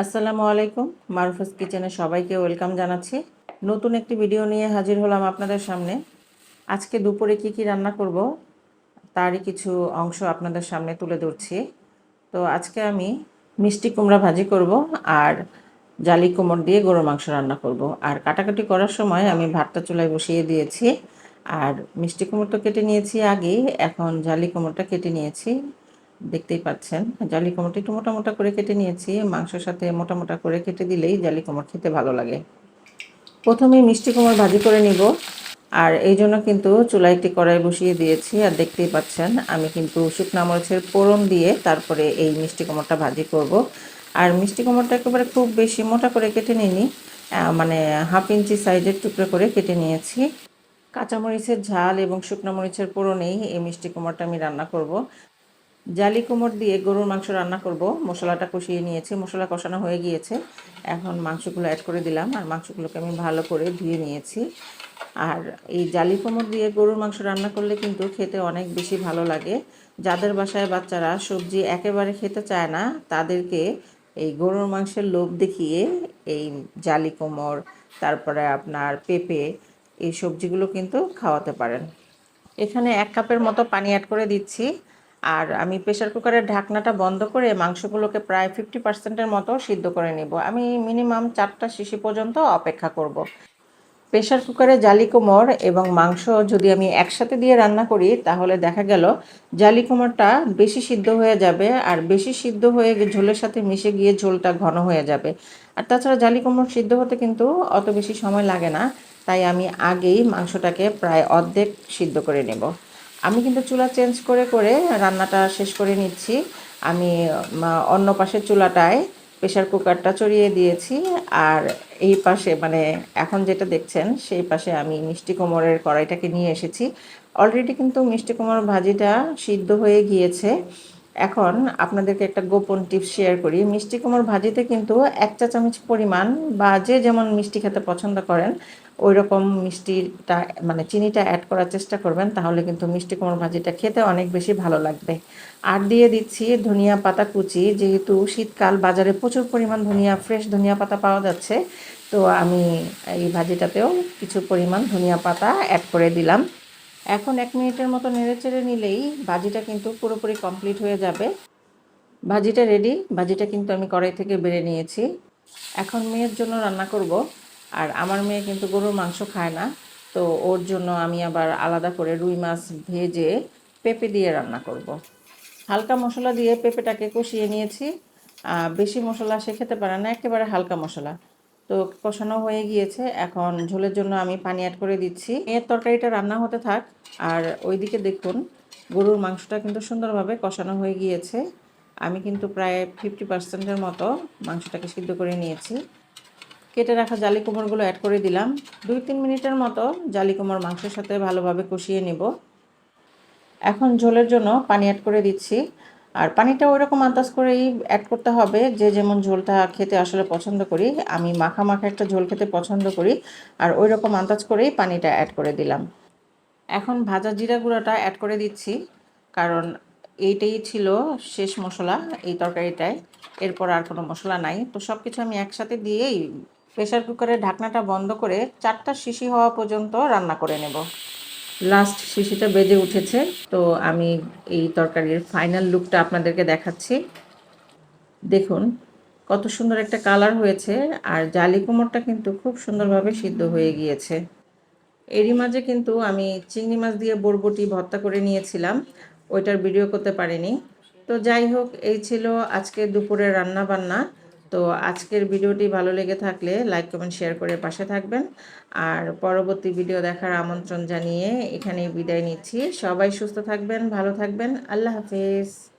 আসসালামু আলাইকুম, মারুফাস কিচেনে সবাইকে ওয়েলকাম জানাচ্ছি। নতুন একটি ভিডিও নিয়ে হাজির হলাম আপনাদের সামনে। আজকে দুপুরে কি কি রান্না করব, তারই কিছু অংশ আপনাদের সামনে তুলে ধরছি। তো আজকে আমি মিষ্টি কুমড়া ভাজি করব আর জালি কুমড় দিয়ে গরুর মাংস রান্না করব। আর কাটাকাটি করার সময় আমি ভাতটা চুলায় বসিয়ে দিয়েছি। আর মিষ্টি কুমড় তো কেটে নিয়েছি আগেই, এখন জালি কুমড়টা কেটে নিয়েছি। দেখতেই পাচ্ছেন। জালি কুমড়োটা একটু মোটা মোটা করে কেটে নিয়েছি। মাংসের সাথে মোটা মোটা করে কেটে দিলেই জালি কুমড় খেতে ভালো লাগে। প্রথমে মিষ্টি কুমড় ভাজি করে নিব। আর এই জন্য কিন্তু চুলায় একটি কড়াই বসিয়ে দিয়েছি। আর দেখতেই পাচ্ছেন, আমি কিন্তু শুকনা মরিচের পোড়ন দিয়ে তারপরে এই মিষ্টি কুমড়টা ভাজি করব। আর মিষ্টি কুমড়টা একেবারে খুব বেশি মোটা করে কেটে নিইনি। মানে হাফ ইঞ্চি সাইজের টুকরো করে কেটে নিয়েছি। কাঁচামরিচের ঝাল এবং শুকনো মরিচের পোড়নেই এই মিষ্টি কুমড়টা আমি রান্না করব। জালি কুমড় দিয়ে গরুর মাংস রান্না করব। মশলাটা কষিয়ে নিয়েছি, মশলা কষানো হয়ে গিয়েছে। এখন মাংসগুলো অ্যাড করে দিলাম আর মাংসগুলোকে আমি ভালো করে ধুয়ে নিয়েছি। আর এই জালি কুমড় দিয়ে গরুর মাংস রান্না করলে কিন্তু খেতে অনেক বেশি ভালো লাগে। যাদের বাসায় বাচ্চারা সবজি একেবারে খেতে চায় না, তাদেরকে এই গরুর মাংসের লোভ দেখিয়ে এই জালি কুমড়, তারপরে আপনার পেঁপে এই সবজিগুলো কিন্তু খাওয়াতে পারেন। এখানে এক কাপের মতো পানি অ্যাড করে দিচ্ছি। আর আমি প্রেশার কুকারের ঢাকনাটা বন্ধ করে মাংসগুলোকে প্রায় ফিফটি পার্সেন্টের মতো সিদ্ধ করে নেব। আমি মিনিমাম চারটা শিশি পর্যন্ত অপেক্ষা করব। প্রেশার কুকারে জালি কোমর এবং মাংস যদি আমি একসাথে দিয়ে রান্না করি, তাহলে দেখা গেল জালি কোমরটা বেশি সিদ্ধ হয়ে যাবে আর বেশি সিদ্ধ হয়ে ঝোলের সাথে মিশে গিয়ে ঝোলটা ঘন হয়ে যাবে। আর তাছাড়া জালি কোমর সিদ্ধ হতে কিন্তু অত বেশি সময় লাগে না, তাই আমি আগেই মাংসটাকে প্রায় অর্ধেক সিদ্ধ করে নেব। আমি কিন্তু চুলা চেঞ্জ করে করে রান্নাটা শেষ করে নিচ্ছি। আমি অন্য পাশের চুলাটায় প্রেশার কুকারটা চড়িয়ে দিয়েছি। আর এই পাশে মানে এখন যেটা দেখছেন, সেই পাশে আমি মিষ্টি কোমরের কড়াইটাকে নিয়ে এসেছি। অলরেডি কিন্তু মিষ্টি কোমর ভাজিটা সিদ্ধ হয়ে গিয়েছে। এখন আপনাদেরকে একটা গোপন টিপস শেয়ার করি। মিষ্টি কুমড় ভাজিতে কিন্তু এক চা চামচ পরিমাণ বা যে যেমন মিষ্টি খেতে পছন্দ করেন ওই রকম মিষ্টিটা মানে চিনিটা অ্যাড করার চেষ্টা করবেন, তাহলে কিন্তু মিষ্টি কুমড় ভাজিটা খেতে অনেক বেশি ভালো লাগবে। আর দিয়ে দিচ্ছি ধনিয়া পাতা কুচি, যেহেতু শীতকাল, বাজারে প্রচুর পরিমাণ ধনিয়া ফ্রেশ ধনিয়া পাতা পাওয়া যাচ্ছে, তো আমি এই ভাজিটাতেও কিছু পরিমাণ ধনিয়া পাতা অ্যাড করে দিলাম। এখন এক মিনিটের মতো নেড়ে চেড়ে নিলেই ভাজিটা কিন্তু পুরোপুরি কমপ্লিট হয়ে যাবে। ভাজিটা রেডি ভাজিটা কিন্তু আমি কড়াই থেকে বেড়ে নিয়েছি। এখন মেয়ের জন্য রান্না করব। আর আমার মেয়ে কিন্তু গরুর মাংস খায় না, তো ওর জন্য আমি আবার আলাদা করে রুই মাছ ভেজে পেঁপে দিয়ে রান্না করব। হালকা মশলা দিয়ে পেঁপেটাকে কষিয়ে নিয়েছি। বেশি মশলা সে খেতে পারে না, একেবারে হালকা মশলা। তো কষানো হয়ে গিয়েছে, এখন ঝোলের জন্য আমি পানি অ্যাড করে দিচ্ছি। এর তরকারিটা রান্না হতে থাক, আর ওইদিকে দেখুন, গরুর মাংসটা কিন্তু সুন্দরভাবে কষানো হয়ে গিয়েছে। আমি কিন্তু প্রায় ফিফটি পার্সেন্টের মতো মাংসটাকে সিদ্ধ করে নিয়েছি। কেটে রাখা জালি কোমরগুলো অ্যাড করে দিলাম। দুই তিন মিনিটের মতো জালি কোমর মাংসের সাথে ভালোভাবে কষিয়ে নেব। এখন ঝোলের জন্য পানি অ্যাড করে দিচ্ছি। আর পানিটা ওই রকম আন্দাজ করেই অ্যাড করতে হবে। যে যেমন ঝোলটা খেতে আসলে পছন্দ করি, আমি মাখা মাখা একটা ঝোল খেতে পছন্দ করি। আর ওই রকম আন্দাজ করেই পানিটা অ্যাড করে দিলাম। এখন ভাজা জিরা গুঁড়োটা অ্যাড করে দিচ্ছি। কারণ এইটাই ছিল শেষ মশলা এই তরকারিটায়। এরপর আর কোনো মশলা নাই। তো সব কিছু আমি একসাথে দিয়েই প্রেশার কুকারের ঢাকনাটা বন্ধ করে চারটা শিশি হওয়া পর্যন্ত রান্না করে নেব। লাস্ট শিশিটা বেজে উঠেছে, তো আমি এই তরকারির ফাইনাল লুকটা আপনাদেরকে দেখাচ্ছি। দেখুন, কত সুন্দর একটা কালার হয়েছে আর জালি কুমড়টা কিন্তু খুব সুন্দরভাবে সিদ্ধ হয়ে গিয়েছে। এরই মাঝে কিন্তু আমি চিংড়ি মাছ দিয়ে বরবটি ভর্তা করে নিয়েছিলাম, ওইটার ভিডিও করতে পারিনি। তো যাই হোক, এই ছিল আজকে দুপুরের রান্না বান্না তো আজকের ভিডিওটি ভালো লেগে থাকলে লাইক, কমেন্ট, শেয়ার করে পাশে থাকবেন। আর পরবর্তী ভিডিও দেখার আমন্ত্রণ জানিয়ে এখানে বিদায় নিচ্ছি। সবাই সুস্থ থাকবেন, ভালো থাকবেন। আল্লাহ হাফিজ।